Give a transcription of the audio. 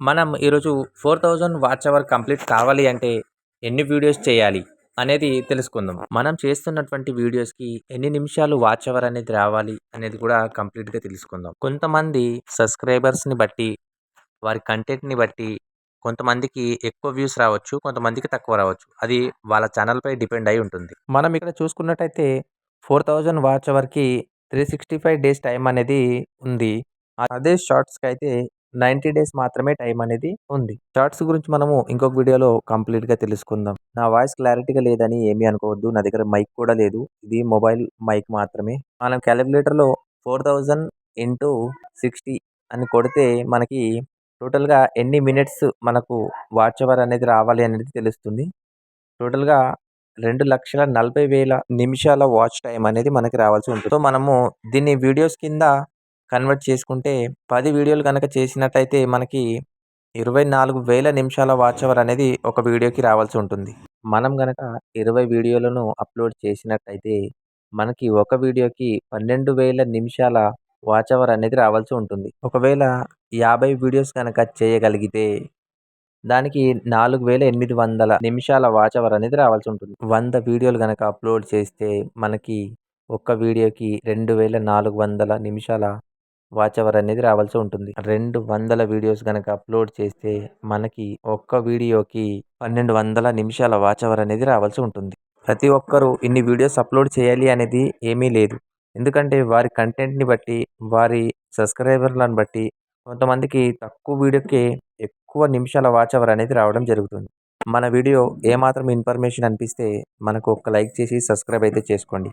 మనం ఈరోజు four thousand watch hour complete కావాలి అంటే ఎన్ని వీడియోస్ చేయాలి అనేది తెలుసుకుందాం. మనం చేస్తున్నటువంటి వీడియోస్కి ఎన్ని నిమిషాలు వాచ్ అవర్ అనేది రావాలి అనేది కూడా కంప్లీట్గా తెలుసుకుందాం. కొంతమంది సబ్స్క్రైబర్స్ని బట్టి వారి కంటెంట్ని బట్టి కొంతమందికి ఎక్కువ వ్యూస్ రావచ్చు కొంతమందికి తక్కువ రావచ్చు. అది వాళ్ళ ఛానల్పై డిపెండ్ అయి ఉంటుంది. మనం ఇక్కడ చూసుకున్నట్టయితే four thousand watch అవర్కి three sixty five days time అనేది ఉంది. అదే షార్ట్స్కి అయితే నైంటీ డేస్ మాత్రమే టైం అనేది ఉంది. షార్ట్స్ గురించి మనము ఇంకొక వీడియోలో కంప్లీట్గా తెలుసుకుందాం. నా వాయిస్ క్లారిటీగా లేదని ఏమీ అనుకోవద్దు. నా దగ్గర మైక్ కూడా లేదు. ఇది మొబైల్ మైక్ మాత్రమే. మనం క్యాలిక్యులేటర్లో ఫోర్ థౌజండ్ ఇంటూ సిక్స్టీ అని కొడితే మనకి టోటల్గా ఎన్ని మినిట్స్ మనకు వాచ్ అవర్ అనేది రావాలి అనేది తెలుస్తుంది. టోటల్గా రెండు లక్షల నలభై వేల నిమిషాల వాచ్ టైం అనేది మనకి రావాల్సి ఉంటుంది. సో మనము దీన్ని వీడియోస్ కింద కన్వర్ట్ చేసుకుంటే పది వీడియోలు కనుక చేసినట్టయితే మనకి ఇరవై నాలుగు వేల నిమిషాల వాచ్ అవర్ అనేది ఒక వీడియోకి రావాల్సి ఉంటుంది. మనం కనుక ఇరవై వీడియోలను అప్లోడ్ చేసినట్టయితే మనకి ఒక వీడియోకి పన్నెండు వేల నిమిషాల వాచ్ అవర్ అనేది రావాల్సి ఉంటుంది. ఒకవేళ యాభై వీడియోస్ కనుక చేయగలిగితే దానికి నాలుగు వేల ఎనిమిది వందల నిమిషాల వాచ్ అవర్ అనేది రావాల్సి ఉంటుంది. వంద వీడియోలు కనుక అప్లోడ్ చేస్తే మనకి ఒక్క వీడియోకి రెండు వేల నాలుగు వందల నిమిషాల వాచ్ అవర్ అనేది రావాల్సి ఉంటుంది. రెండు వందల వీడియోస్ కనుక అప్లోడ్ చేస్తే మనకి ఒక్క వీడియోకి పన్నెండు వందల నిమిషాల వాచ్ అవర్ అనేది రావాల్సి ఉంటుంది. ప్రతి ఒక్కరూ ఇన్ని వీడియోస్ అప్లోడ్ చేయాలి అనేది ఏమీ లేదు. ఎందుకంటే వారి కంటెంట్ని బట్టి వారి సబ్స్క్రైబర్లను బట్టి కొంతమందికి తక్కువ వీడియోకే ఎక్కువ నిమిషాల వాచ్ అవర్ అనేది రావడం జరుగుతుంది. మన వీడియో ఏమాత్రం ఇన్ఫర్మేషన్ అనిపిస్తే మనకు ఒక్క లైక్ చేసి సబ్స్క్రైబ్ అయితే చేసుకోండి.